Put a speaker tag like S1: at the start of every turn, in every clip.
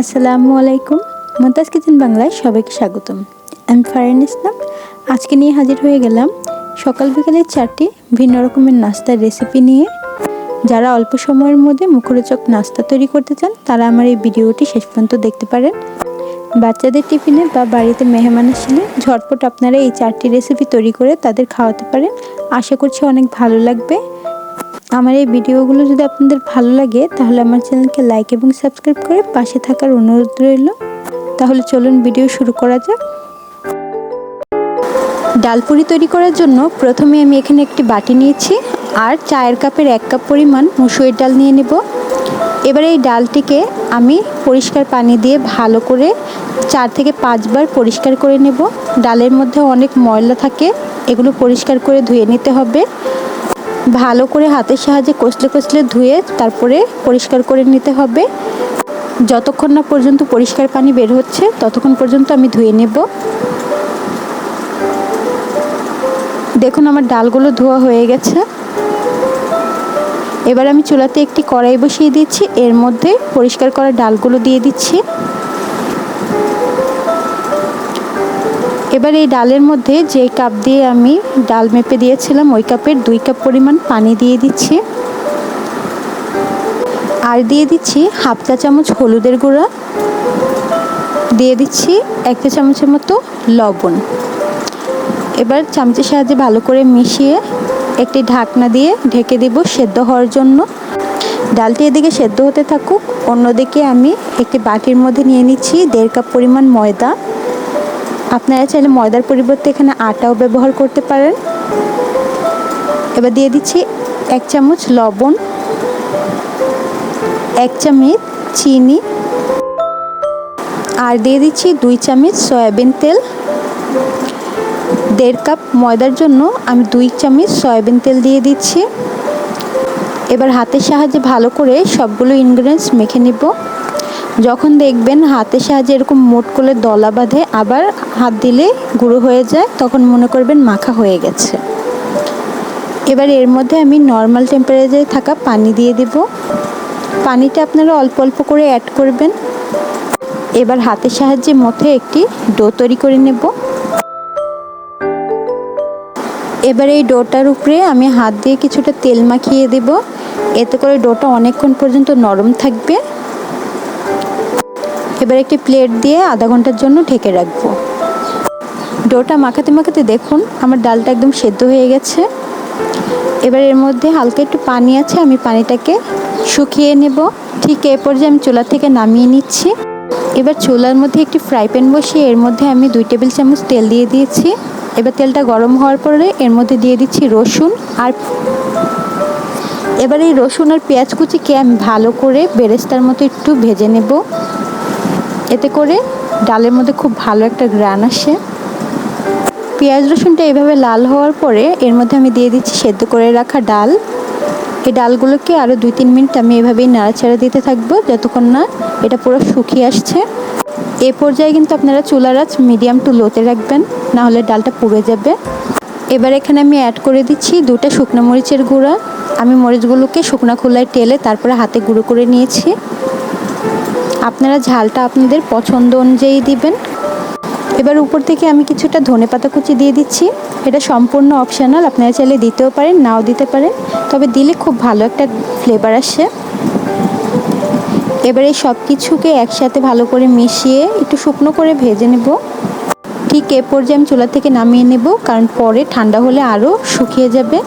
S1: আসসালামু আলাইকুম। মমতাজ কিচেন বাংলায় সবাইকে স্বাগতম। আমি ফারিন ইসলাম। আজকে নিয়ে হাজির হয়ে গেলাম সকাল বিকালের চারটি ভিন্ন রকমের নাস্তার রেসিপি নিয়ে। যারা অল্প সময়ের মধ্যে মুখরোচক নাস্তা তৈরি করতে চান, তারা আমার এই ভিডিওটি শেষ পর্যন্ত দেখতে পারেন। বাচ্চাদের টিফিনে বা বাড়িতে মেহমান আসলে ঝটপট আপনারা এই চারটি রেসিপি তৈরি করে তাদের খাওয়াতে পারেন। আশা করছি অনেক ভালো লাগবে। আমার এই ভিডিওগুলো যদি আপনাদের ভালো লাগে, তাহলে আমার চ্যানেলকে লাইক এবং সাবস্ক্রাইব করে পাশে থাকার অনুরোধ রইল। তাহলে চলুন ভিডিও শুরু করা যাক। ডালপুরি তৈরি করার জন্য প্রথমে আমি এখানে একটি বাটি নিয়েছি, আর চায়ের কাপের এক কাপ পরিমাণ মুসুরির ডাল নিয়ে নেব। এবার এই ডালটিকে আমি পরিষ্কার পানি দিয়ে ভালো করে চার থেকে পাঁচবার পরিষ্কার করে নেব। ডালের মধ্যে অনেক ময়লা থাকে, এগুলো পরিষ্কার করে ধুয়ে নিতে হবে। ভালো করে হাতের সাহায্যে কষলে কষলে ধুয়ে তারপরে পরিষ্কার করে নিতে হবে। যতক্ষণ না পর্যন্ত পরিষ্কার পানি বের হচ্ছে, ততক্ষণ পর্যন্ত আমি ধুয়ে নেব। দেখুন আমার ডালগুলো ধোয়া হয়ে গেছে। এবার আমি চুলাতে একটি কড়াই বসিয়ে দিচ্ছি। এর মধ্যে পরিষ্কার করা ডালগুলো দিয়ে দিচ্ছি। এবার এই ডালের মধ্যে যে কাপ দিয়ে আমি ডাল মেপে দিয়েছিলাম, ওই কাপের দুই কাপ পরিমাণ পানি দিয়ে দিচ্ছি। আর দিয়ে দিচ্ছি হাফ চা চামচ হলুদের গুঁড়া। দিয়ে দিচ্ছি এক চা চামচের মতো লবণ। এবার চামচের সাহায্যে ভালো করে মিশিয়ে একটি ঢাকনা দিয়ে ঢেকে দেব সেদ্ধ হওয়ার জন্য। ডালটি এদিকে সেদ্ধ হতে থাকুক, অন্যদিকে আমি একটি বাটির মধ্যে নিয়ে নিচ্ছি দেড় কাপ পরিমাণ ময়দা। আপনারা চাইলে ময়দার পরিবর্তে এখানে আটাও ব্যবহার করতে পারেন। এবার দিয়ে দিচ্ছি এক চামচ লবণ, এক চামচ চিনি, আর দিয়ে দিচ্ছি দুই চামচ সয়াবিন তেল। দেড় কাপ ময়দার জন্য আমি দুই চামচ সয়াবিন তেল দিয়ে দিচ্ছি। এবার হাতের সাহায্যে ভালো করে সবগুলো ইনগ্রিডিয়েন্টস মেখে নিব। যখন দেখবেন হাতের সাহায্যে এরকম মোট করে দলা বাঁধে, আবার হাত দিলে গুঁড়ো হয়ে যায়, তখন মনে করবেন মাখা হয়ে গেছে। এবার এর মধ্যে আমি নর্মাল টেম্পারেচারে থাকা পানি দিয়ে দেব। পানিটা আপনারা অল্প অল্প করে অ্যাড করবেন। এবার হাতের সাহায্যে মধ্যে একটি ডো তৈরি করে নেব। এবার এই ডোটার উপরে আমি হাত দিয়ে কিছুটা তেল মাখিয়ে দেব। এতে করে ডোটা অনেকক্ষণ পর্যন্ত নরম থাকবে। এবার একটি প্লেট দিয়ে আধা ঘণ্টার জন্য ঢেকে রাখব। ডোটা মাখাতে মাখাতে দেখুন, আমার ডালটা একদম সেদ্ধ হয়ে গেছে। এবার এর মধ্যে হালকা একটু পানি আছে, আমি পানিটাকে শুকিয়ে নেব। ঠিক এ পর্যায়ে আমি চুলা থেকে নামিয়ে নিচ্ছি। এবার চুলার মধ্যে একটি ফ্রাই প্যান বসিয়ে এর মধ্যে আমি দুই টেবিল চামচ তেল দিয়ে দিয়েছি। এবার তেলটা গরম হওয়ার পরে এর মধ্যে দিয়ে দিচ্ছি রসুন আর এবার এই রসুন আর পেঁয়াজ কুচিকে আমি ভালো করে বেরেস্তার মতো একটু ভেজে নেব। এতে করে ডালের মধ্যে খুব ভালো একটা গ্রান আসে। পেঁয়াজ রসুনটা এভাবে লাল হওয়ার পরে এর মধ্যে আমি দিয়ে দিচ্ছি সেদ্ধ করে রাখা ডাল। এই ডালগুলোকে আরও দুই তিন মিনিট আমি এভাবেই নাড়াচাড়া দিতে থাকব যতক্ষণ না এটা পুরো শুকিয়ে আসছে। এ পর্যায়ে কিন্তু আপনারা চুলার আঁচ মিডিয়াম টু লোতে রাখবেন না হলে ডালটা পুড়ে যাবে। এবার এখানে আমি অ্যাড করে দিচ্ছি দুটা শুকনো মরিচের গুঁড়া। আমি মরিচগুলোকে শুকনো খোলায় টেলে তারপরে হাতে গুঁড়ো করে নিয়েছি। আপনারা ঝালটা আপনাদের পছন্দ অনুযায়ী দিবেন। এবার উপর থেকে আমি কিছুটা ধনে পাতা কুচি দিয়ে দিচ্ছি। এটা সম্পূর্ণ অপশনাল আপনারা চাইলে দিতেও পারেন, নাও দিতে পারেন। তবে দিলে খুব ভালো একটা ফ্লেভার আসে। এবার সব কিছুকে একসাথে ভালো করে মিশিয়ে একটু শুকনো করে ভেজে নেব। ঠিক এ পর্যায়ে আমি চুলা থেকে নামিয়ে নেব, কারণ পরে ঠান্ডা হলে আরও শুকিয়ে যাবে।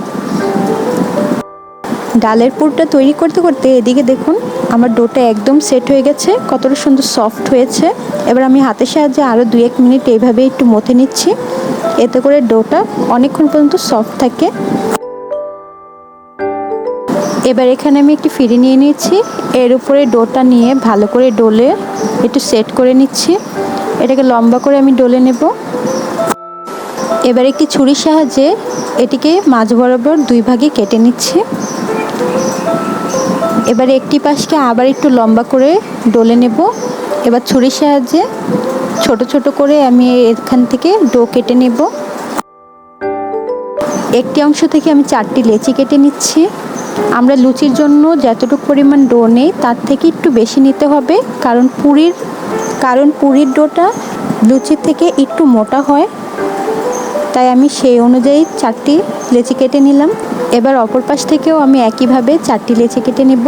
S1: ডালের পুরটা তৈরি করতে করতে এদিকে দেখুন, আমার ডোটা একদম সেট হয়ে গেছে, কতটা সুন্দর সফট হয়েছে। এবার আমি হাতের সাহায্যে আরও দু এক মিনিট এইভাবে একটু মথে নিচ্ছি। এতে করে ডোটা অনেকক্ষণ পর্যন্ত সফট থাকে। এবার এখানে আমি একটি ফিরে নিয়ে নিয়েছি। এর উপরে ডোটা নিয়ে ভালো করে ডোলে একটু সেট করে নিচ্ছি। এটাকে লম্বা করে আমি ডলে নেব। এবার একটি ছুরির সাহায্যে এটিকে মাঝ বরাবর দুই ভাগে কেটে নিচ্ছি। এবার একটি পাশকে আবার একটু লম্বা করে ডলে নেব। এবার ছুরির সাহায্যে ছোট ছোট করে আমি এখান থেকে ডো কেটে নেব। একটি অংশ থেকে আমি চারটি লেচি কেটে নিচ্ছি। আমরা লুচির জন্য যতটুকু পরিমাণ ডো নেই, তার থেকে একটু বেশি নিতে হবে। কারণ পুরীর কারণ পুরীর ডোটা লুচির থেকে একটু মোটা হয়। তাই আমি সেই অনুযায়ী চারটি লেচি কেটে নিলাম। এবার অপর পাশ থেকেও আমি একইভাবে চারটি লেচি কেটে নেব।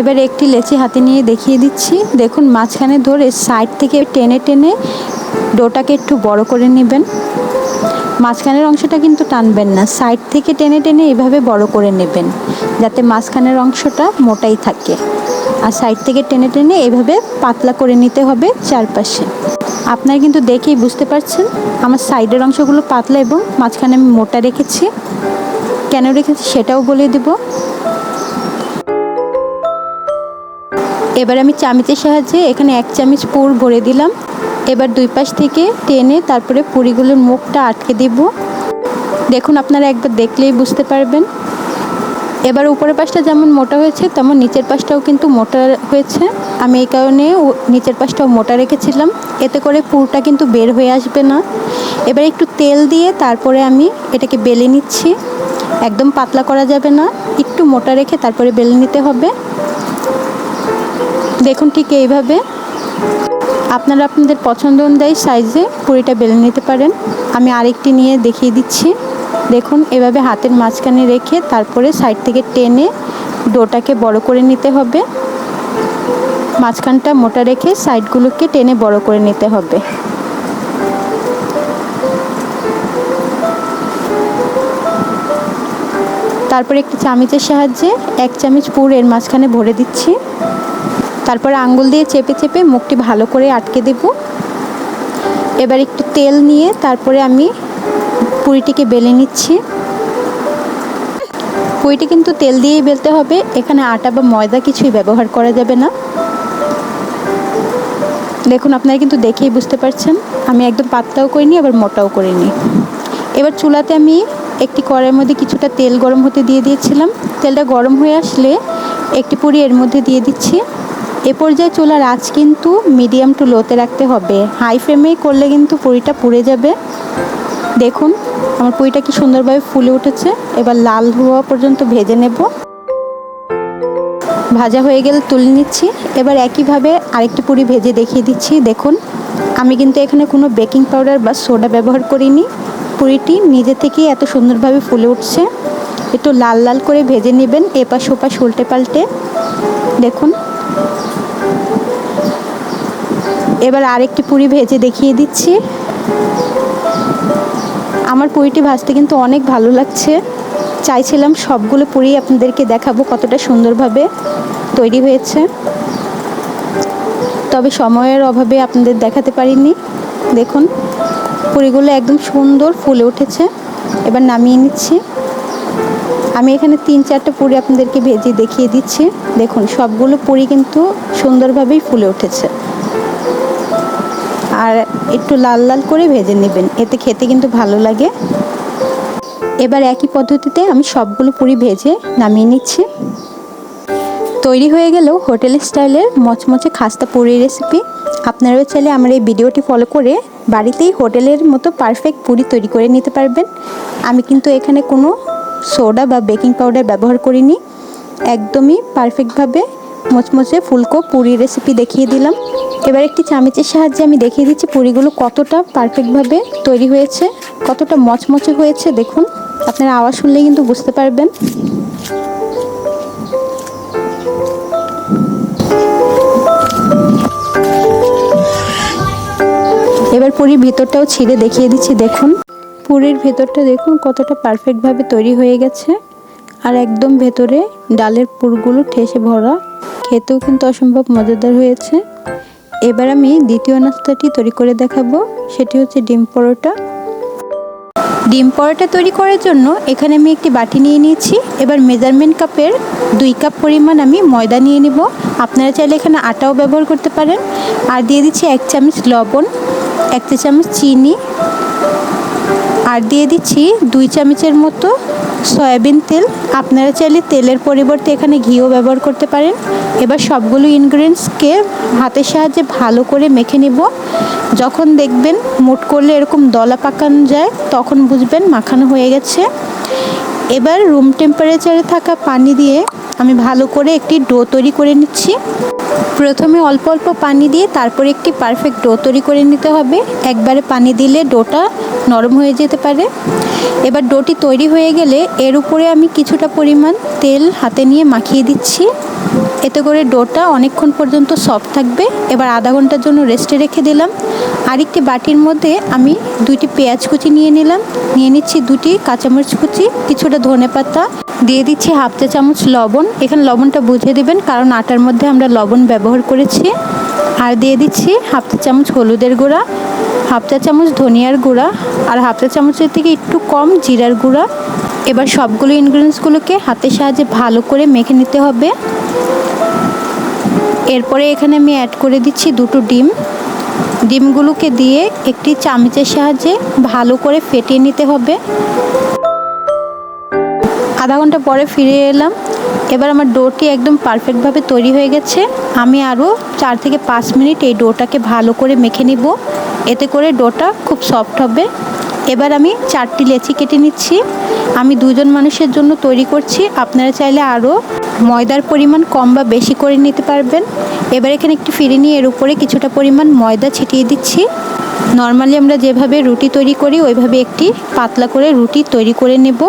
S1: এবার একটি লেচি হাতে নিয়ে দেখিয়ে দিচ্ছি। দেখুন, মাঝখানে ধরে সাইড থেকে টেনে টেনে ডোটাকে একটু বড় করে নেবেন। মাঝখানের অংশটা কিন্তু টানবেন না। সাইড থেকে টেনে টেনে এভাবে বড় করে নেবেন, যাতে মাঝখানের অংশটা মোটাই থাকে। আর সাইড থেকে টেনে টেনে এভাবে পাতলা করে নিতে হবে চারপাশে। আপনারা কিন্তু দেখেই বুঝতে পারছেন, আমার সাইডের অংশগুলো পাতলা এবং মাঝখানে আমি মোটা রেখেছি। কেন রেখেছি সেটাও বলে দেব। এবার আমি চামিচের সাহায্যে এখানে এক চামচ পুর ভরে দিলাম। এবার দুই পাশ থেকে টেনে তারপরে পুরিগুলোর মুখটা আটকে দিব। দেখুন, আপনারা একবার দেখলেই বুঝতে পারবেন। এবার উপরের পাশটা যেমন মোটা হয়েছে, তেমন নিচের পাশটাও কিন্তু মোটা হয়েছে। আমি এই কারণে নিচের পাশটাও মোটা রেখেছিলাম। এতে করে পুরটা কিন্তু বের হয়ে আসবে না। এবার একটু তেল দিয়ে তারপরে আমি এটাকে বেলে নিচ্ছি। একদম পাতলা করা যাবে না। একটু মোটা রেখে তারপরে বেলে নিতে হবে। দেখুন ঠিক এইভাবে। আপনারা আপনাদের পছন্দ অনুযায়ী সাইজে পুরিটা বেলে নিতে পারেন। আমি আরেকটি নিয়ে দেখিয়ে দিচ্ছি। দেখুন, এভাবে হাতের মাঝখানে রেখে তারপরে সাইড থেকে টেনে ডোটাকে বড় করে নিতে হবে। মাঝখানটা মোটা রেখে সাইডগুলোকে টেনে বড় করে নিতে হবে। তারপরে একটি চামিচের সাহায্যে এক চামচ পুর এর মাঝখানে ভরে দিচ্ছি। তারপরে আঙ্গুল দিয়ে চেপে চেপে মুখটি ভালো করে আটকে দেব। এবার একটু তেল নিয়ে তারপরে আমি পুরিটিকে বেলে নিচ্ছি। পুরিটি কিন্তু তেল দিয়েই বেলতে হবে, এখানে আটা বা ময়দা কিছুই ব্যবহার করা যাবে না। দেখুন, আপনারা কিন্তু দেখেই বুঝতে পারছেন, আমি একদম পাতলাও করিনি, আবার মোটাও করিনি। এবার চুলাতে আমি একটি কড়াইয়ের মধ্যে কিছুটা তেল গরম হতে দিয়ে দিয়েছিলাম। তেলটা গরম হয়ে আসলে একটি পুরি এর মধ্যে দিয়ে দিচ্ছি। এ পর্যায়ে চুলার আঁচ কিন্তু মিডিয়াম টু লোতে রাখতে হবে। হাই ফ্লেমেই করলে কিন্তু পুরিটা পুড়ে যাবে। দেখুন, আমার পুরিটা কি সুন্দরভাবে ফুলে উঠেছে। এবার লাল হওয়া পর্যন্ত ভেজে নেব। ভাজা হয়ে গেলে তুলে নিচ্ছি। এবার একইভাবে আরেকটি পুরি ভেজে দেখিয়ে দিচ্ছি। দেখুন, আমি কিন্তু এখানে কোনো বেকিং পাউডার বা সোডা ব্যবহার করিনি। পুরিটি নিজে থেকেই এত সুন্দরভাবে ফুলে উঠছে। একটু লাল লাল করে ভেজে নেবেন, এপাশ ওপাশ উল্টে পাল্টে। দেখুন এবার আরেকটি পুরি ভেজে দেখিয়ে দিচ্ছি। আমার পুরিটি ভাজতে কিন্তু অনেক ভালো লাগছে। চাইছিলাম সবগুলো পুরি আপনাদেরকে দেখাবো কতটা সুন্দরভাবে তৈরি হয়েছে। তবে সময়ের অভাবে আপনাদের দেখাতে পারিনি। দেখুন, পুরিগুলো একদম সুন্দর ফুলে উঠেছে। এবার নামিয়ে নিচ্ছি। আমি এখানে তিন চারটে পুরি আপনাদেরকে ভেজে দেখিয়ে দিচ্ছি। দেখুন, সবগুলো পুরি কিন্তু সুন্দরভাবেই ফুলে উঠেছে। আর একটু লাল লাল করে ভেজে নেবেন, এতে খেতে কিন্তু ভালো লাগে। এবার একই পদ্ধতিতে আমি সবগুলো পুরি ভেজে নামিয়ে নিচ্ছি। তৈরি হয়ে গেল হোটেল স্টাইলের মচমচে খাস্তা পুরি রেসিপি। আপনারাও চাইলে আমার এই ভিডিওটি ফলো করে বাড়িতেই হোটেলের মতো পারফেক্ট পুরি তৈরি করে নিতে পারবেন। আমি কিন্তু এখানে কোনো সোডা বা বেকিং পাউডার ব্যবহার করিনি। একদমই পারফেক্টভাবে মচমচে ফুলকো পুরি রেসিপি দেখিয়ে দিলাম। এবার একটি চামচের সাহায্যে আমি দেখিয়ে দিচ্ছি পুরিগুলো কতটা পারফেক্টভাবে তৈরি হয়েছে, কতটা মচমচে হয়েছে, দেখুন। আপনারা আওয়াজ শুনলেই কিন্তু বুঝতে পারবেন। এবার পুরীর ভিতরটাও ছিঁড়ে দেখিয়ে দিচ্ছি, দেখুন। পুরীর ভেতরটা দেখুন, কতটা পারফেক্টভাবে তৈরি হয়ে গেছে। আর একদম ভেতরে ডালের পুরগুলো ঠেসে ভরা। খেতেও কিন্তু অসম্ভব মজাদার হয়েছে। এবার আমি দ্বিতীয় নাস্তাটি তৈরি করে দেখাবো, সেটি হচ্ছে ডিম পরোটা। ডিম পরোটা তৈরি করার জন্য এখানে আমি একটি বাটি নিয়ে নিয়েছি। এবার মেজারমেন্ট কাপের দুই কাপ পরিমাণ আমি ময়দা নিয়ে নিব। আপনারা চাইলে এখানে আটাও ব্যবহার করতে পারেন। আর দিয়ে দিচ্ছি এক চামচ লবণ, এক চামচ চিনি আর দিয়ে দিচ্ছি দুই চামচের মতো সয়াবিন তেল। আপনারা চাইলে তেলের পরিবর্তে এখানে ঘিও ব্যবহার করতে পারেন। এবার সবগুলো ইনগ্রিডিয়েন্টসকে হাতের সাহায্যে ভালো করে মেখে নিব। যখন দেখবেন মুট করলে এরকম দলা পাকানো যায়, তখন বুঝবেন মাখানো হয়ে গেছে। এবার রুম টেম্পারেচারে থাকা পানি দিয়ে আমি ভালো করে একটি ডো তৈরি করে নিচ্ছি। প্রথমে অল্প অল্প পানি দিয়ে তারপর একটি পারফেক্ট ডো তৈরি করে নিতে হবে। একবারে পানি দিলে ডোটা নরম হয়ে যেতে পারে। এবার ডোটি তৈরি হয়ে গেলে এর উপরে আমি কিছুটা পরিমাণ তেল হাতে নিয়ে মাখিয়ে দিচ্ছি। এতে করে ডোটা অনেকক্ষণ পর্যন্ত সফট থাকবে। এবার আধা ঘণ্টার জন্য রেস্টে রেখে দিলাম। আরেকটি বাটির মধ্যে আমি দুইটি পেঁয়াজ কুচি নিয়ে নিলাম। নিয়ে নিচ্ছি দুটি কাঁচামরিচ কুচি, কিছুটা ধনে পাতা, দিয়ে দিচ্ছি হাফ চা চামচ লবণ। এখানে লবণটা বুঝে দেবেন, কারণ আটার মধ্যে আমরা লবণ ব্যবহার করেছি। আর দিয়ে দিচ্ছি হাফ চা চামচ হলুদের গুঁড়া, হাফ চা চামচ ধনিয়ার গুঁড়া, আর হাফ চা চামচের থেকে একটু কম জিরার গুঁড়া। এবার সবগুলো ইনগ্রিডিয়েন্টসগুলোকে হাতের সাহায্যে ভালো করে মেখে নিতে হবে। এরপরে এখানে আমি অ্যাড করে দিচ্ছি দুটো ডিম। ডিমগুলোকে দিয়ে একটি চামচের সাহায্যে ভালো করে ফেটিয়ে নিতে হবে। আধা ঘণ্টা পরে ফিরে এলাম। এবার আমার ডোটি একদম পারফেক্টভাবে তৈরি হয়ে গেছে। আমি আরও চার থেকে পাঁচ মিনিট এই ডোটাকে ভালো করে মেখে নিব। এতে করে ডোটা খুব সফট হবে। এবার আমি চারটি লেচি কেটে নিচ্ছি। আমি দুজন মানুষের জন্য তৈরি করছি। আপনারা চাইলে আরও ময়দার পরিমাণ কম বা বেশি করে নিতে পারবেন। এবার এখানে একটি ফিরে নিয়ে এর উপরে কিছুটা পরিমাণ ময়দা ছিটিয়ে দিচ্ছি। নর্মালি আমরা যেভাবে রুটি তৈরি করি, ওইভাবে একটি পাতলা করে রুটি তৈরি করে নেব।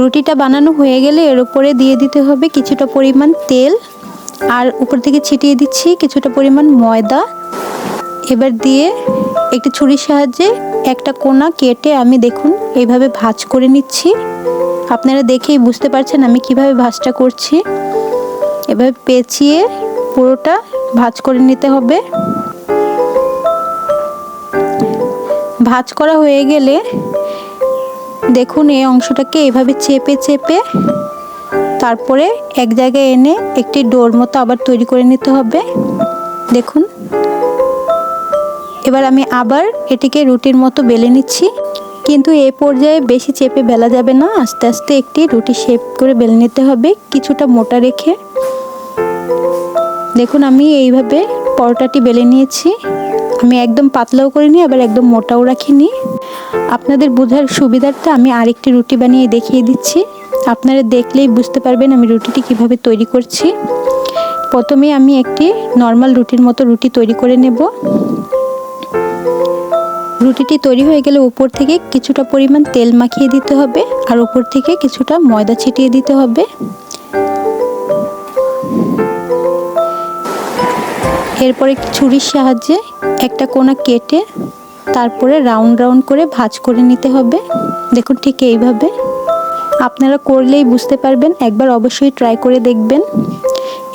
S1: রুটিটা বানানো হয়ে গেলে এর উপরে দিয়ে দিতে হবে কিছুটা পরিমাণ তেল। আর উপর থেকে ছিটিয়ে দিচ্ছি কিছুটা পরিমাণ ময়দা। এবার দিয়ে একটি ছুরির সাহায্যে একটা কোনা কেটে আমি দেখুন এইভাবে ভাজ করে নিচ্ছি। আপনারা দেখেই বুঝতে পারছেন আমি কীভাবে ভাজটা করছি। এভাবে পেঁচিয়ে পুরোটা ভাজ করে নিতে হবে। ভাজ করা হয়ে গেলে দেখুন এই অংশটাকে এভাবে চেপে চেপে তারপরে এক জায়গায় এনে একটি ডোর মতো আবার তৈরি করে নিতে হবে। দেখুন। এবার আমি আবার এটিকে রুটির মতো বেলে নিচ্ছি। কিন্তু এ পর্যায়ে বেশি চেপে বেলা যাবে না। আস্তে আস্তে একটি রুটি শেপ করে বেলে নিতে হবে কিছুটা মোটা রেখে। দেখুন, আমি এইভাবে পরোটাটি বেলে নিয়েছি। আমি একদম পাতলাও করিনি, আবার একদম মোটাও রাখিনি। আপনাদের বোঝার সুবিধার্থে আমি আরেকটি রুটি বানিয়ে দেখিয়ে দিচ্ছি। আপনারা দেখলেই বুঝতে পারবেন আমি রুটিটি কীভাবে তৈরি করছি। প্রথমে আমি একটি নর্মাল রুটির মতো রুটি তৈরি করে নেব। রুটিটি তৈরি হয়ে গেলে উপর থেকে কিছুটা পরিমাণ তেল মাখিয়ে দিতে হবে আর উপর থেকে কিছুটা ময়দা ছিটিয়ে দিতে হবে। এরপরে ছুরির সাহায্যে একটা কোনা কেটে তারপরে রাউন্ড রাউন্ড করে ভাজ করে নিতে হবে। দেখুন ঠিক এইভাবে। আপনারা করলেই বুঝতে পারবেন, একবার অবশ্যই ট্রাই করে দেখবেন।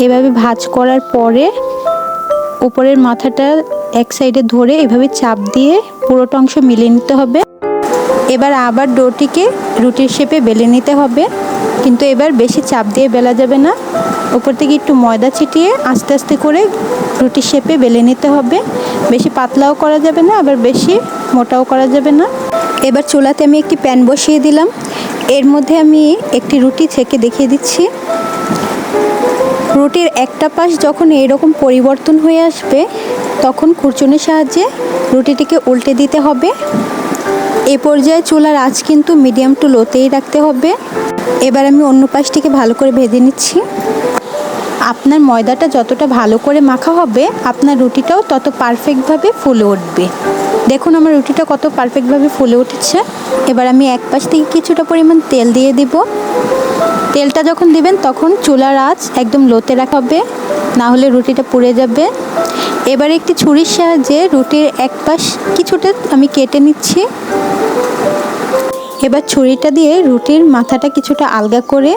S1: এভাবে ভাজ করার পরে উপরের মাথাটা এক সাইডে ধরে এভাবে চাপ দিয়ে পুরোটা অংশ মিলিয়ে নিতে হবে। এবার আবার ডোটিকে রুটির শেপে বেলে নিতে হবে। কিন্তু এবার বেশি চাপ দিয়ে বেলা যাবে না। উপর থেকে একটু ময়দা ছিটিয়ে আস্তে আস্তে করে রুটির শেপে বেলে নিতে হবে। বেশি পাতলাও করা যাবে না, আবার বেশি মোটাও করা যাবে না। এবার চুলাতে আমি একটি প্যান বসিয়ে দিলাম। এর মধ্যে আমি একটি রুটি ছেঁকে দেখিয়ে দিচ্ছি। রুটির একটা পাশ যখন এরকম পরিবর্তন হয়ে আসবে, তখন খুরচুনির সাহায্যে রুটিটিকে উল্টে দিতে হবে। এ পর্যায়ে চুলার আঁচ কিন্তু মিডিয়াম টু লোতেই রাখতে হবে। এবার আমি অন্য পাশটিকে ভালো করে ভেজে নিচ্ছি। আপনার ময়দাটা যতটা ভালো করে মাখা হবে, আপনার রুটিটাও তত পারফেক্টভাবে ফুলে উঠবে। দেখুন, আমার রুটিটা কত পারফেক্টভাবে ফুলে উঠেছে। এবার আমি এক পাশ থেকে কিছুটা পরিমাণ তেল দিয়ে দিব। তেলটা যখন দিবেন, তখন চুলার আঁচ একদম লোতে রাখা হবে, না হলে রুটিটা পুড়ে যাবে। এবার একটি ছুরির সাহায্যে রুটির এক পাশ কিছুটা আমি কেটে নিচ্ছি। এবার ছুরিটা দিয়ে রুটির মাথাটা কিছুটা আলগা করে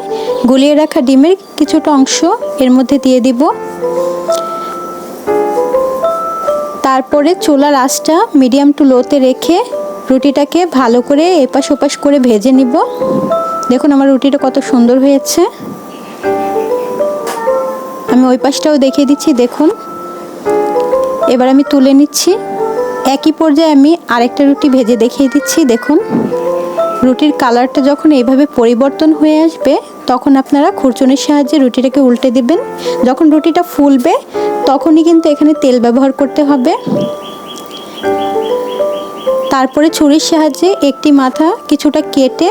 S1: গুলিয়ে রাখা ডিমের কিছুটা অংশ এর মধ্যে দিয়ে দিব। তারপরে চোলা আঁচটা মিডিয়াম টু লোতে রেখে রুটিটাকে ভালো করে এপাশ ওপাশ করে ভেজে নিব। দেখুন আমার রুটিটা কত সুন্দর হয়েছে। আমি ওই পাশটাও দেখিয়ে দিচ্ছি, দেখুন। এবার আমি তুলে নিচ্ছি। একই পর্যায়ে আমি আরেকটা রুটি ভেজে দেখিয়ে দিচ্ছি, দেখুন। রুটির কালারটা যখন এইভাবে পরিবর্তন হয়ে আসবে, তখন আপনারা খুরচুনির সাহায্যে রুটিটাকে উল্টে দিবেন। যখন রুটিটা ফুলবে, তখনই কিন্তু এখানে তেল ব্যবহার করতে হবে। তারপরে ছুরির সাহায্যে একটি মাথা কিছুটা কেটে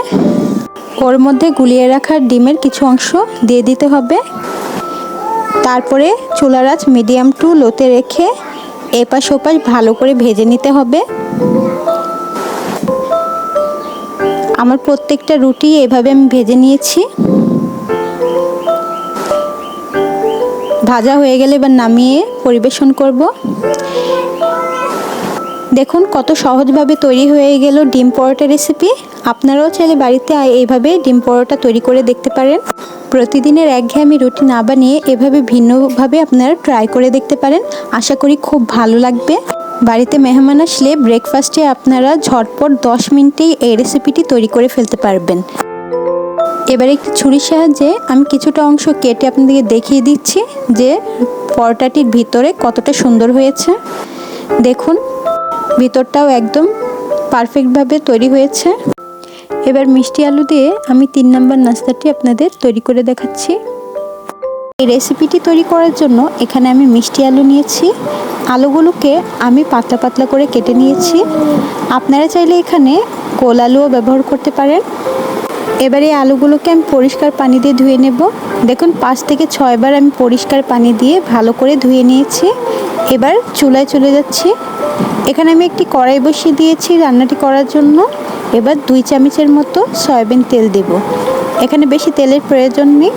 S1: ওর মধ্যে গুলিয়ে রাখার ডিমের কিছু অংশ দিয়ে দিতে হবে। তারপরে চুলারাজ মিডিয়াম টু লোতে রেখে এপাশ ওপাশ ভালো করে ভেজে নিতে হবে। আমার প্রত্যেকটা রুটি এভাবে আমি ভেজে নিয়েছি। ভাজা হয়ে গেলে এবার নামিয়ে পরিবেশন করব। দেখুন কত সহজভাবে তৈরি হয়ে গেল ডিম পরোটা রেসিপি। আপনারাও চাইলে বাড়িতে এইভাবে ডিম পরোটা তৈরি করে দেখতে পারেন। প্রতিদিনের একঘেয়েমি রুটি না বানিয়ে এভাবে ভিন্নভাবে আপনারা ট্রাই করে দেখতে পারেন। আশা করি খুব ভালো লাগবে। বাড়িতে মেহমান আসলে ব্রেকফাস্টে আপনারা ঝটপট দশ মিনিটেই এই রেসিপিটি তৈরি করে ফেলতে পারবেন। এবার একটি ছুরির সাহায্যে আমি কিছুটা অংশ কেটে আপনাদেরকে দেখিয়ে দিচ্ছি যে পরোটাটির ভিতরে কতটা সুন্দর হয়েছে। দেখুন, ভিতরটাও একদম পারফেক্টভাবে তৈরি হয়েছে। এবার মিষ্টি আলু দিয়ে আমি তিন নম্বর নাস্তাটি আপনাদের তৈরি করে দেখাচ্ছি। এই রেসিপিটি তৈরি করার জন্য এখানে আমি মিষ্টি আলু নিয়েছি। আলুগুলোকে আমি পাতলা পাতলা করে কেটে নিয়েছি। আপনারা চাইলে এখানে গোল আলুও ব্যবহার করতে পারেন। এবারে আলুগুলোকে আমি পরিষ্কার পানি দিয়ে ধুয়ে নেব। দেখুন, পাঁচ থেকে ছয়বার আমি পরিষ্কার পানি দিয়ে ভালো করে ধুয়ে নিয়েছি। এবার চুলায় চলে যাচ্ছি। এখানে আমি একটি কড়াই বসিয়ে দিয়েছি রান্নাটি করার জন্য। এবার দুই চামচের মতো সয়াবিন তেল দেব। এখানে বেশি তেলের প্রয়োজন নেই।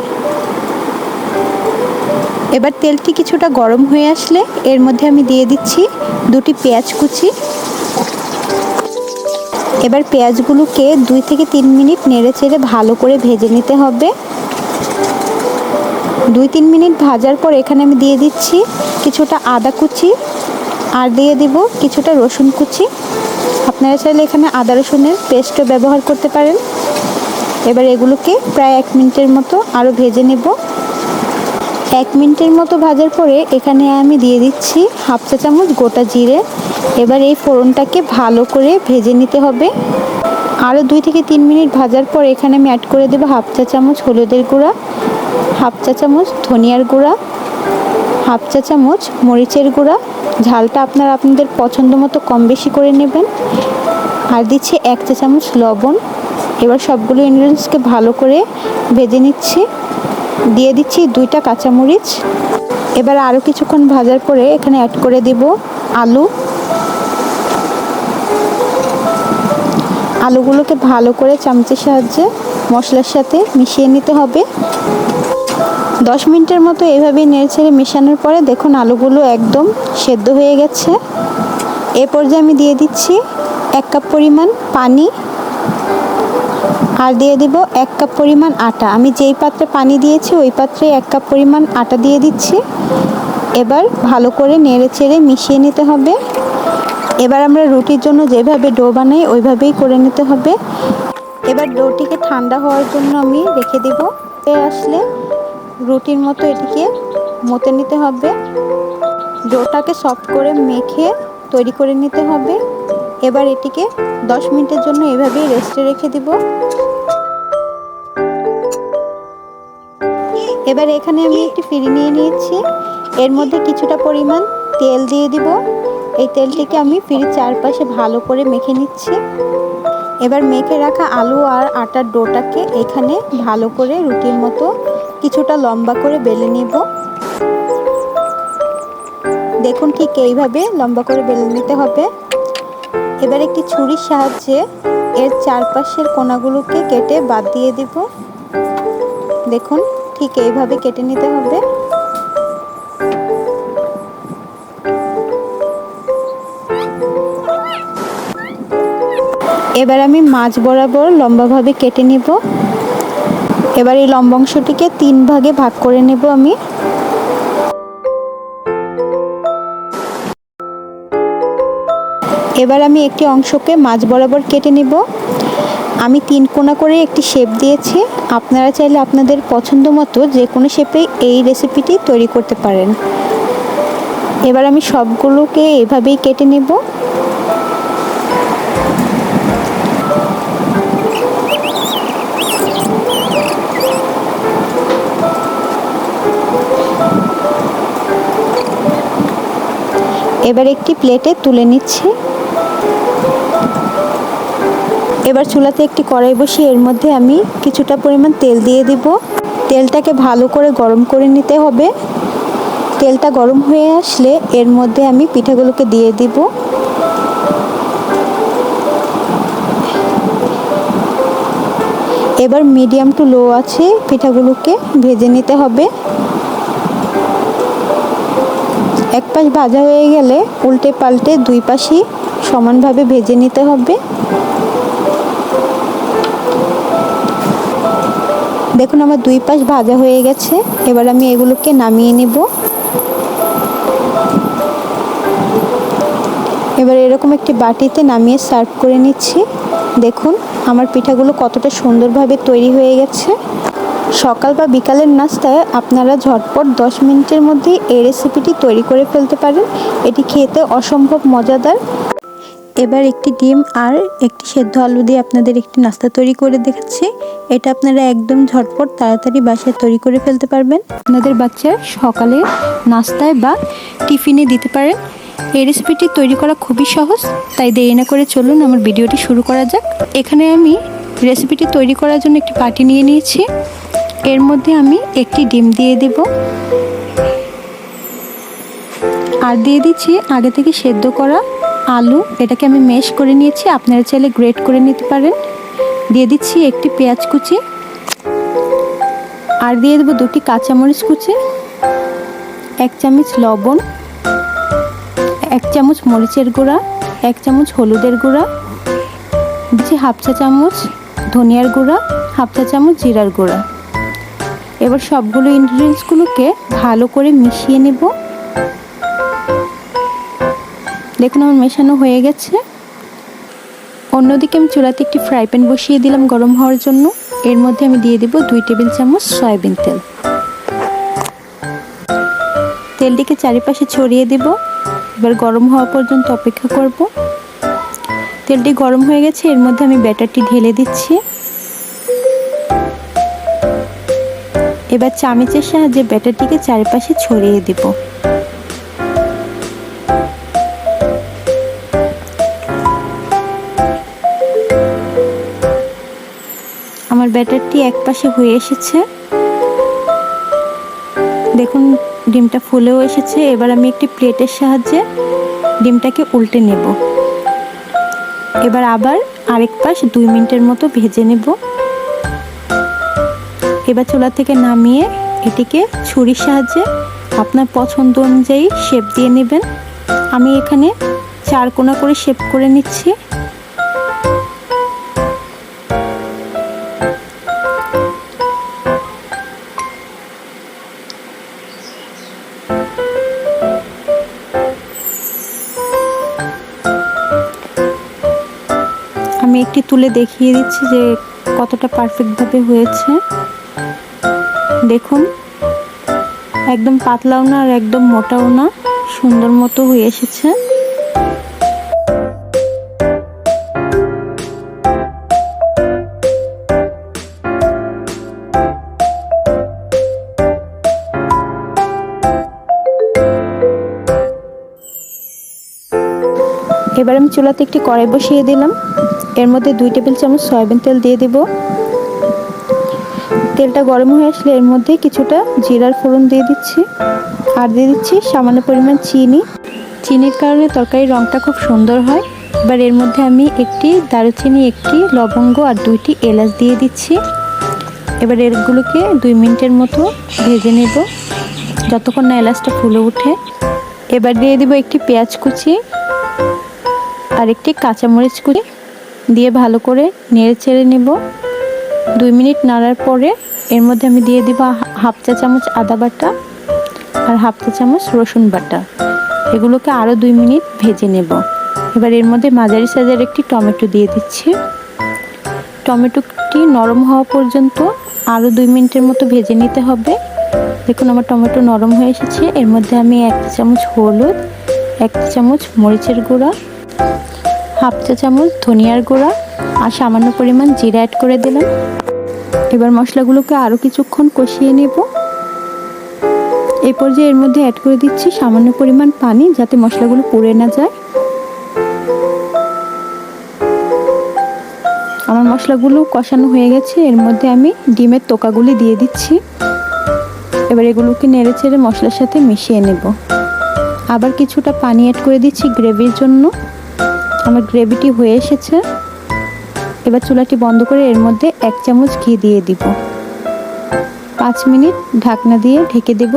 S1: এবার তেলটি কিছুটা গরম হয়ে আসলে এর মধ্যে আমি দিয়ে দিচ্ছি দুটি পেঁয়াজ কুচি। এবার পেঁয়াজগুলোকে দুই থেকে তিন মিনিট নেড়ে চেড়ে ভালো করে ভেজে নিতে হবে। দুই তিন মিনিট ভাজার পর এখানে আমি দিয়ে দিচ্ছি কিছুটা আদা কুচি আর দিয়ে দিব কিছুটা রসুন কুচি। আপনারা চাইলে এখানে আদা রসুনের পেস্টও ব্যবহার করতে পারেন। এবার এগুলোকে প্রায় এক মিনিটের মতো আরও ভেজে নেব। এক মিনিটের মতো ভাজার পরে এখানে আমি দিয়ে দিচ্ছি হাফ চা চামচ গোটা জিরে। এবার এই ফোড়নটাকে ভালো করে ভেজে নিতে হবে। আরও দুই থেকে তিন মিনিট ভাজার পর এখানে আমি অ্যাড করে দেবো হাফ চা চামচ হলুদের গুঁড়া, হাফ চা চামচ ধনিয়ার গুঁড়া, হাফ চা চামচ মরিচের গুঁড়া। ঝালটা আপনারা আপনাদের পছন্দ মতো কম বেশি করে নেবেন। আর দিচ্ছি এক চা চামচ লবণ। এবার সবগুলো ইনগ্রিডিয়েন্টসকে ভালো করে ভেজে নিচ্ছি। দিয়ে দিচ্ছি দুইটা কাঁচামরিচ। এবার আরও কিছুক্ষণ ভাজার পরে এখানে অ্যাড করে দেব আলু। আলুগুলোকে ভালো করে চামচের সাহায্যে মশলার সাথে মিশিয়ে নিতে হবে। দশ মিনিটের মতো এভাবেই নেড়ে ছেড়ে মেশানোর পরে দেখুন আলুগুলো একদম সেদ্ধ হয়ে গেছে। এ পর্যায়ে আমি দিয়ে দিচ্ছি এক কাপ পরিমাণ পানি। আর দিয়ে দিব এক কাপ পরিমাণ আটা। আমি যেই পাত্রে পানি দিয়েছি, ওই পাত্রে এক কাপ পরিমাণ আটা দিয়ে দিচ্ছি। এবার ভালো করে নেড়ে চেড়ে মিশিয়ে নিতে হবে। এবার আমরা রুটির জন্য যেভাবে ডো বানাই, ওইভাবেই করে নিতে হবে। এবার ডোটিকে ঠান্ডা হওয়ার জন্য আমি রেখে দেব। আসলে রুটির মতো এটিকে মতে নিতে হবে। ডোটাকে সফট করে মেখে তৈরি করে নিতে হবে। এবার এটিকে দশ মিনিটের জন্য এভাবেই রেস্টে রেখে দিব। এবার এখানে আমি একটি ফিরি নিয়ে নিয়েছি। এর মধ্যে কিছুটা পরিমাণ তেল দিয়ে দিব। এই তেলটিকে আমি ফিরির চারপাশে ভালো করে মেখে নিচ্ছি। এবার মেখে রাখা আলু আর আটার ডোটাকে এখানে ভালো করে রুটির মতো কিছুটা লম্বা করে বেলে নিব। দেখুন ঠিক এইভাবে লম্বা করে বেলে নিতে হবে। এবার একটি ছুরির সাহায্যে এর চারপাশের কোনাগুলোকে কেটে বাদ দিয়ে দিব। দেখুন, ঠিক এইভাবে কেটে নিতে হবে। এবার আমি মাছ বরাবর লম্বাভাবে কেটে নিব। এবার এই লম্বা অংশটিকে তিন ভাগে ভাগ করে নেব আমি। এবার আমি একটি অংশকে মাছ বরাবর কেটে নেব। আমি তিন কোনা করে একটি শেপ দিয়েছি। আপনারা চাইলে আপনাদের পছন্দ মতো যে কোনো শেপে এই রেসিপিটি তৈরি করতে পারেন। এবার আমি সবগুলোকে এভাবেই কেটে নেব। এবার একটি প্লেটে তুলে নিচ্ছি। এবার চুলাতে একটি কড়াই বসিয়ে এর মধ্যে আমি কিছুটা পরিমাণ তেল দিয়ে দিব। তেলটাকে ভালো করে গরম করে নিতে হবে। তেলটা গরম হয়ে আসলে এর মধ্যে আমি পিঠাগুলোকে দিয়ে দিব। এবার মিডিয়াম টু লো আছে পিঠাগুলোকে ভেজে নিতে হবে। এক পাশ ভাজা হয়ে গেলে উল্টে পাল্টে দুই পাশই সমানভাবে ভেজে নিতে হবে। দেখুন, আমার দুই পাশ ভাজা হয়ে গেছে। এবার আমি এগুলোকে নামিয়ে নিব। এবার এরকম একটি বাটিতে নামিয়ে সার্ভ করে নিচ্ছি। দেখুন, আমার পিঠাগুলো কতটা সুন্দরভাবে তৈরি হয়ে গেছে। সকাল বা বিকালের নাস্তায় আপনারা ঝটপট 10 মিনিটের মধ্যে এই রেসিপিটি তৈরি করে ফেলতে পারেন। এটি খেতে অসম্ভব মজাদার। এবার একটি ডিম আর একটি সেদ্ধ আলু দিয়ে আপনাদের একটি নাস্তা তৈরি করে দেখাচ্ছি। এটা আপনারা একদম ঝটপট তাড়াতাড়ি বাসায় তৈরি করে ফেলতে পারবেন। আপনাদের বাচ্চার সকালে নাস্তায় বা টিফিনে দিতে পারেন। এই রেসিপিটি তৈরি করা খুবই সহজ, তাই দেরি না করে চলুন আমার ভিডিওটি শুরু করা যাক। এখানে আমি রেসিপিটি তৈরি করার জন্য একটি পাটি নিয়ে নিয়েছি। এর মধ্যে আমি একটি ডিম দিয়ে দেব। আর দিয়ে দিচ্ছি আগে থেকে সেদ্ধ করা আলু, এটাকে আমি মেশ করে নিয়েছি, আপনারা চাইলে গ্রেট করে নিতে পারেন। দিয়ে দিচ্ছি একটি পেঁয়াজ কুচি, আর দিয়ে দেবো দুটি কাঁচামরিচ কুচি, এক চামচ লবণ, এক চামচ মরিচের গুঁড়া, এক চামচ হলুদের গুঁড়া, দিচ্ছি হাফ চা চামচ ধনিয়ার গুঁড়া, হাফ চা চামচ জিরার গুঁড়া। এবার সবগুলো ইনগ্রিডিয়েন্টসগুলোকে ভালো করে মিশিয়ে নেব। দেখুন, আমার মেশানো হয়ে গেছে। অন্যদিকে আমি চুলাতে একটি ফ্রাই প্যান বসিয়ে দিলাম গরম হওয়ার জন্য। এর মধ্যে আমি দিয়ে দিব দুই টেবিল চামচ সয়াবিন তেল। তেলটিকে চারিপাশে ছড়িয়ে দেব। এবার গরম হওয়া পর্যন্ত অপেক্ষা করব। তেলটি গরম হয়ে গেছে, এর মধ্যে আমি ব্যাটারটি ঢেলে দিচ্ছি। এবার চামচের সাহায্যে ব্যাটারটিকে চারিপাশে ছড়িয়ে দেব। আমার ব্যাটারটি এক পাশে হয়ে এসেছে। দেখুন, ডিমটা ফুলেও এসেছে। এবার আমি একটি প্লেটের সাহায্যে ডিমটাকে উল্টে নেব। এবার আবার আরেক পাশ দুই মিনিটের মতো ভেজে নেব। এবার চুলা থেকে নামিয়ে এটিকে ছুরির সাহায্যে আপনার পছন্দ অনুযায়ী শেপ দিয়ে নেবেন। আমি এখানে চার কোনা করে শেপ করে নিচ্ছি। একটি তুলে দেখিয়ে দিচ্ছি যে কতটা পারফেক্টভাবে হয়েছে। দেখুন, একদম পাতলাও না আর একদম মোটাও না, সুন্দর মতো হয়ে এসেছে। এবার আমি চুলাতে একটি কড়াই বসিয়ে দিলাম। এর মধ্যে দুই টেবিল চামচ সয়াবিন তেল দিয়ে দেব। তেলটা গরম হয়ে আসলে এর মধ্যে কিছুটা জিরার ফোড়ন দিয়ে দিচ্ছি। আর দিয়ে দিচ্ছি সামান্য পরিমাণ চিনি। চিনির কারণে তরকারির রঙটা খুব সুন্দর হয়। এবার এর মধ্যে আমি একটি দারুচিনি, একটি লবঙ্গ আর দুইটি এলাচ দিয়ে দিচ্ছি। এবার এরগুলোকে দুই মিনিটের মতো ভেজে নেব। যতক্ষণ না এলাচটা ফুলে ওঠে। এবার দিয়ে দেবো একটি পেঁয়াজ কুচি। আর একটি কাঁচামরিচ কুচি দিয়ে ভালো করে নেড়ে ছেড়ে নেব। দুই মিনিট নাড়ার পরে এর মধ্যে আমি দিয়ে দিব হাফ চা চামচ আদা বাটা আর হাফ চা চামচ রসুন বাটা। এগুলোকে আরও দুই মিনিট ভেজে নেব। এবার এর মধ্যে মাঝারি সাইজের একটি টমেটো দিয়ে দিচ্ছি। টমেটোটি নরম হওয়া পর্যন্ত আরও দুই মিনিটের মতো ভেজে নিতে হবে। দেখুন আমার টমেটো নরম হয়ে এসেছে। এর মধ্যে আমি এক চামচ হলুদ, এক চামচ মরিচের গুঁড়া হাফ চা চামচ ধনিয়ার গুঁড়া আর সামান্য পরিমাণ জিরা অ্যাড করে দিলাম। এবার মশলাগুলোকে আরও কিছুক্ষণ কষিয়ে নেব। এই পর্যায়ে এর মধ্যে অ্যাড করে দিচ্ছি সামান্য পরিমাণ পানি যাতে মশলাগুলো পুড়ে না যায়। আমার মশলাগুলো কষানো হয়ে গেছে, এর মধ্যে আমি ডিমের তোকাগুলি দিয়ে দিচ্ছি। এবার এগুলোকে নেড়ে চেড়ে মশলার সাথে মিশিয়ে নেব। আবার কিছুটা পানি অ্যাড করে দিচ্ছি গ্রেভির জন্য। আমার গ্রেভিটি হয়ে এসেছে। এবার চুলাটি বন্ধ করে এর মধ্যে এক চামচ ঘি দিয়ে দিব। পাঁচ মিনিট ঢাকনা দিয়ে ঢেকে দেব।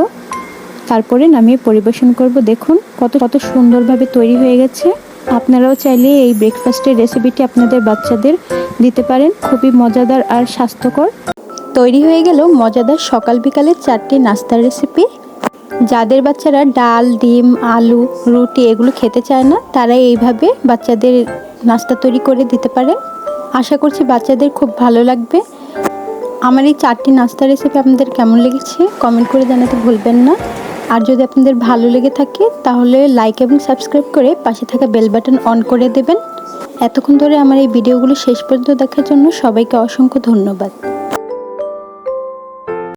S1: তারপরে নামিয়ে পরিবেশন করব। দেখুন কত কত সুন্দরভাবে তৈরি হয়ে গেছে। আপনারাও চাইলে এই ব্রেকফাস্টের রেসিপিটি আপনাদের বাচ্চাদের দিতে পারেন। খুবই মজাদার আর স্বাস্থ্যকর। তৈরি হয়ে গেল মজাদার সকাল বিকালের চারটি নাস্তার রেসিপি যাদের বাচ্চারা ডাল, ডিম, আলু, রুটি এগুলো খেতে চায় না, তারা এইভাবে বাচ্চাদের নাস্তা তৈরি করে দিতে পারে। আশা করছি বাচ্চাদের খুব ভালো লাগবে। আমার এই চারটি নাস্তা রেসিপি আপনাদের কেমন লেগেছে কমেন্ট করে জানাতে ভুলবেন না। আর যদি আপনাদের ভালো লেগে থাকে, তাহলে লাইক এবং সাবস্ক্রাইব করে পাশে থাকা বেল বাটন অন করে দেবেন। এতক্ষণ ধরে আমার এই ভিডিওগুলো শেষ পর্যন্ত দেখার জন্য সবাইকে অসংখ্য ধন্যবাদ।